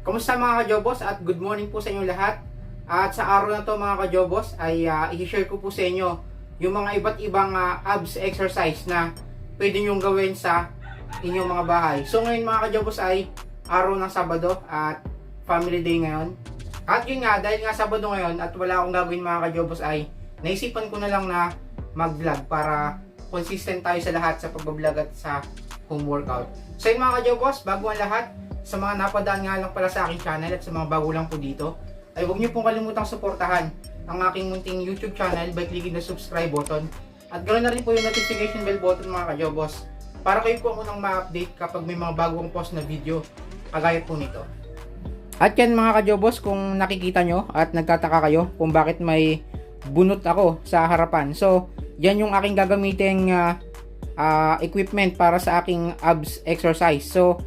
Kumusta mga kajobos at good morning po sa inyo lahat. At sa araw na to mga kajobos ay uh, i-share ko po sa inyo yung mga iba't ibang ah, abs exercise na pwede nyong gawin sa inyong mga bahay. So ngayon mga kajobos ay araw ng Sabado at family day ngayon. At yun nga, dahil nga Sabado ngayon at wala akong gagawin mga kajobos ay naisipan ko na lang na mag-vlog para consistent tayo sa lahat sa pag-vlog at sa home workout. So yun mga kajobos, bago ang lahat, sa mga napadaan nga lang pala sa aking channel at sa mga bago lang po dito, ay huwag niyo pong kalimutang suportahan ang aking munting YouTube channel by clicking the subscribe button. At ganoon na rin po yung notification bell button mga kajobos para kayo po unang ma-update kapag may mga bagong post na video kagaya po nito. At yan mga kajobos, kung nakikita nyo at nagtataka kayo kung bakit may bunot ako sa harapan. So, yan yung aking gagamiting ah, ah, equipment para sa aking abs exercise. So,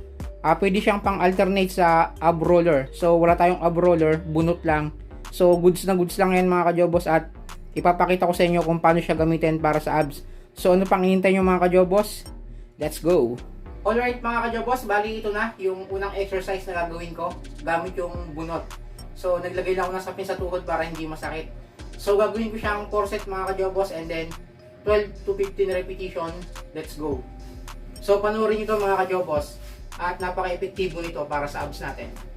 ah, pwede siyang pang alternate sa ab roller. So, wala tayong ab roller, bunot lang. So, goods na goods lang yan mga kajobos at ipapakita ko sa inyo kung paano siya gamitin para sa abs. So, ano pang hinihintay nyo mga kajobos? Let's go! Alright mga kajobos, bali ito na yung unang exercise na gagawin ko gamit yung bunot. So naglagay lang ako ng sapin sa tuhod para hindi masakit. So gagawin ko siyang 4 set mga kajobos and then 12 to 15 repetition. Let's go. So panoorin nyo ito mga kajobos at napaka-epektibo nito para sa abs natin.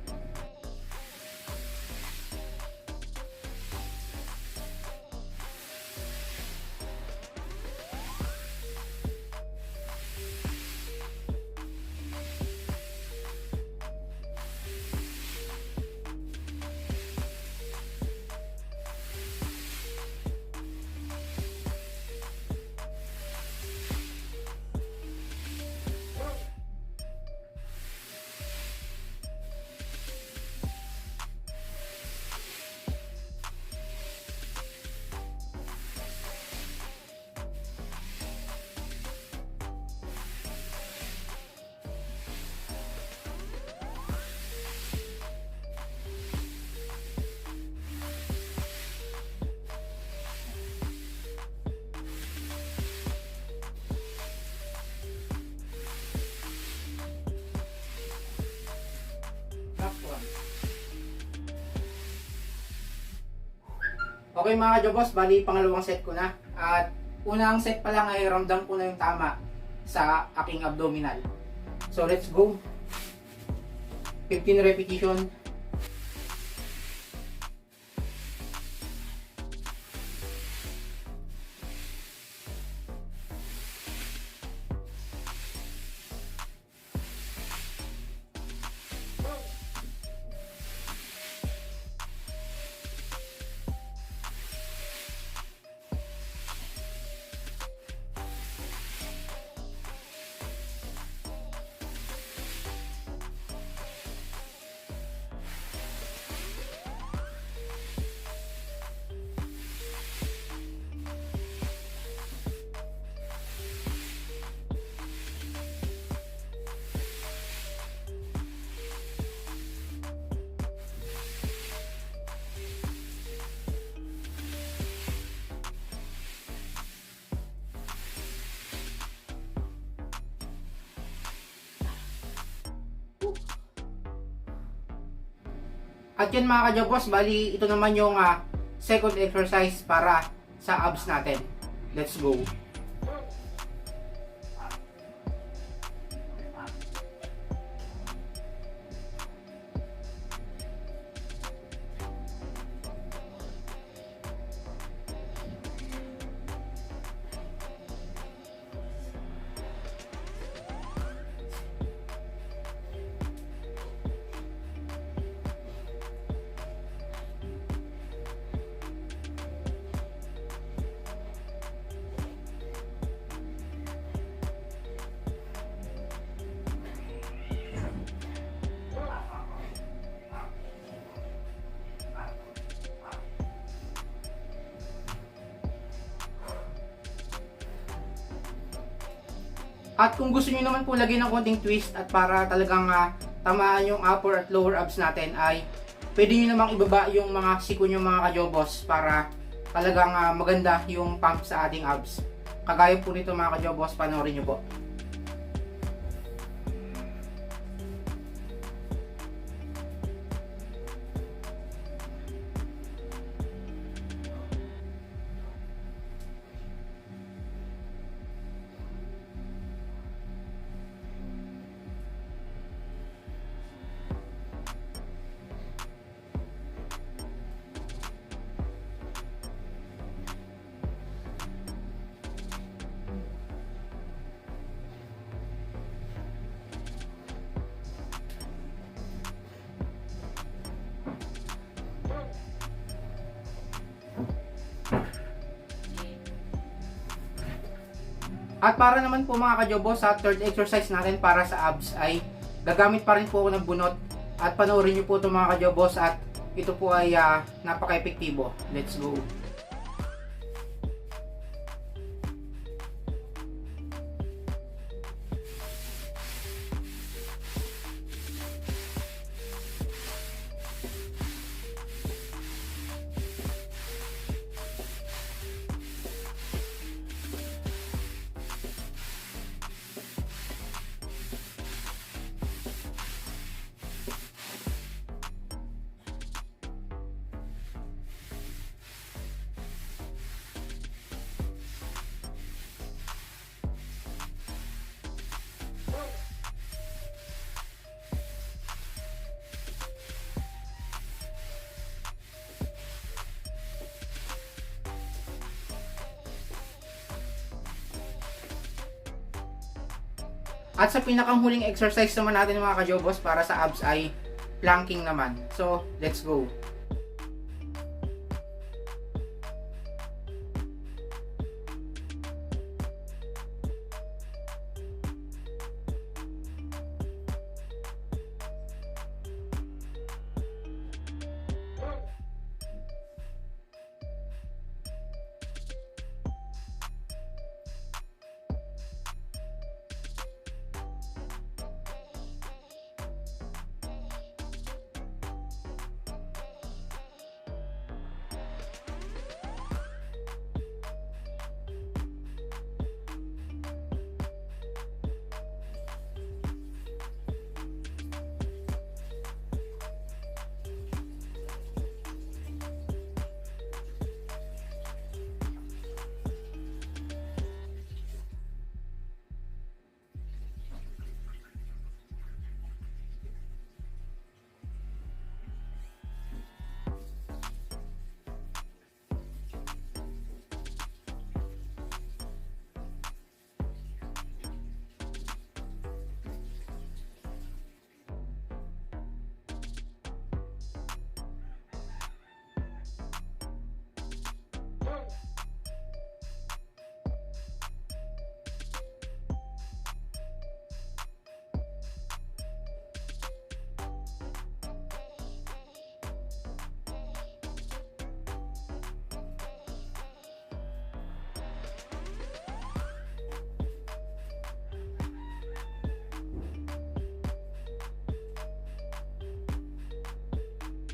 Okay mga kajobos, bali pangalawang set ko na. At unang set pa lang ay ramdam ko na yung tama sa aking abdominal. So let's go. 15 repetition. At yun mga kajobos, bali ito naman yung ah, second exercise para sa abs natin. Let's go. At kung gusto niyo naman po lagyan ng konting twist at para talagang ah, tamaan yung upper at lower abs natin ay pwede niyo namang ibaba yung mga siko niyo mga kajobos para talagang ah, maganda yung pump sa ating abs. Kagaya po nito mga kajobos, panoorin niyo po. At para naman po mga kajobos, sa third exercise natin para sa abs ay gagamit pa rin po ako ng bunot at panoorin niyo po ito mga kajobos at ito po ay ah, napaka-epektibo. Let's go! At sa pinakang huling exercise naman natin mga kajobos para sa abs ay planking naman. So, let's go.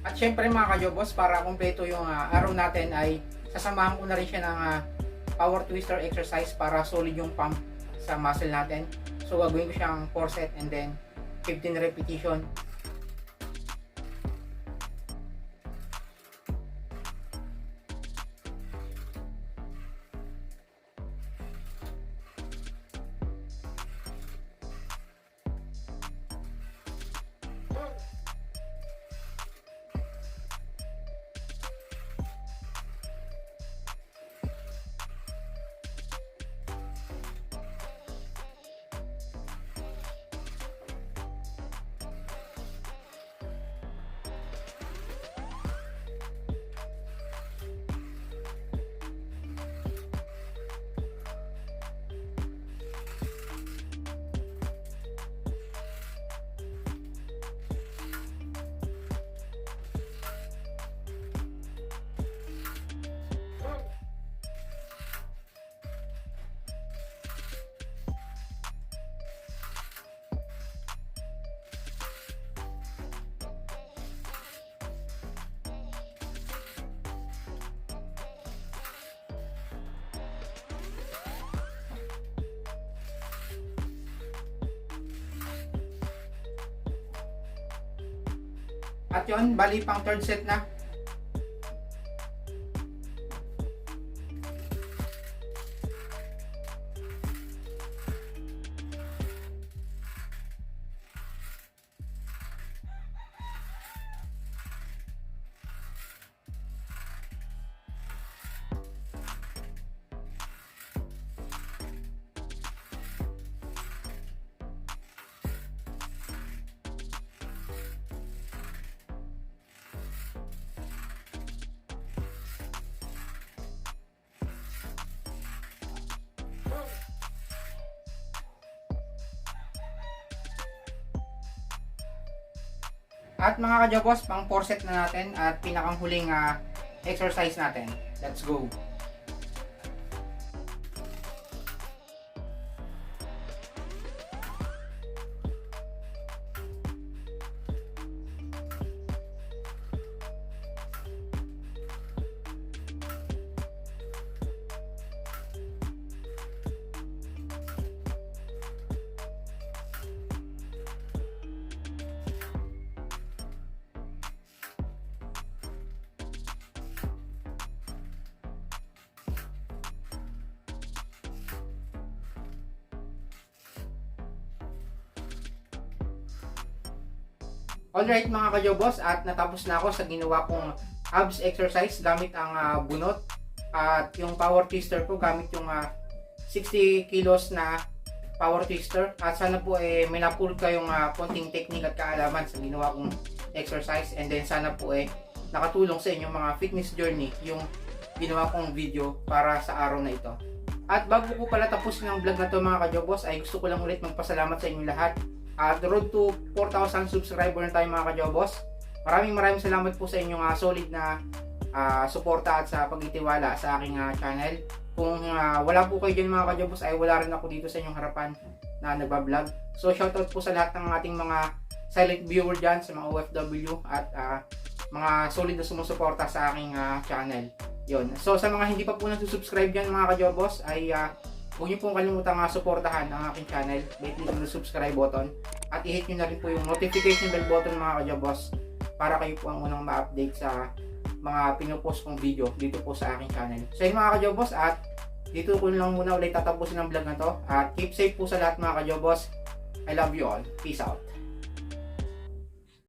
At syempre mga kajobos, para kumpleto yung ah, araw natin ay sasamahan ko na rin siya ng ah, power twister exercise para solid yung pump sa muscle natin. So gagawin ko siyang 4 set and then 15 repetition. At yun, bali pang third set na. At mga kajobos, pang 4 set na natin at pinakang huling ah, exercise natin. Let's go! Alright mga kajobos at natapos na ako sa ginawa kong abs exercise gamit ang ah, bunot. At yung power twister ko gamit yung ah, 60 kilos na power twister. At sana po eh may napulot kayong ah, konting technique at kaalaman sa ginawa kong exercise. And then sana po eh nakatulong sa inyong mga fitness journey yung ginawa kong video para sa araw na ito. At bago ko pala tapusin ang vlog na to mga kajobos ay gusto ko lang ulit magpasalamat sa inyong lahat at road to 4,000 subscriber na tayo mga kajobos. Maraming maraming salamat po sa inyong ah, solid na ah, suporta at sa pagtitiwala sa aking ah, channel. Kung ah, wala po kayo dyan mga kajobos ay wala rin ako dito sa inyong harapan na nagbablog. So shoutout po sa lahat ng ating mga silent viewer dyan sa mga OFW at ah, mga solid na sumusuporta sa aking ah, channel. Yon. So sa mga hindi pa po nagsusubscribe dyan mga kajobos ay ah, Huwag niyo pong kalimutang uh, suportahan ang aking channel by clicking the subscribe button at i-hit niyo na rin po yung notification bell button mga kajabos para kayo po ang unang ma-update sa mga pinupost kong video dito po sa aking channel. So yun mga kajabos at dito ko lang muna ulit tatapusin ang vlog na to at keep safe po sa lahat mga kajabos. I love you all. Peace out.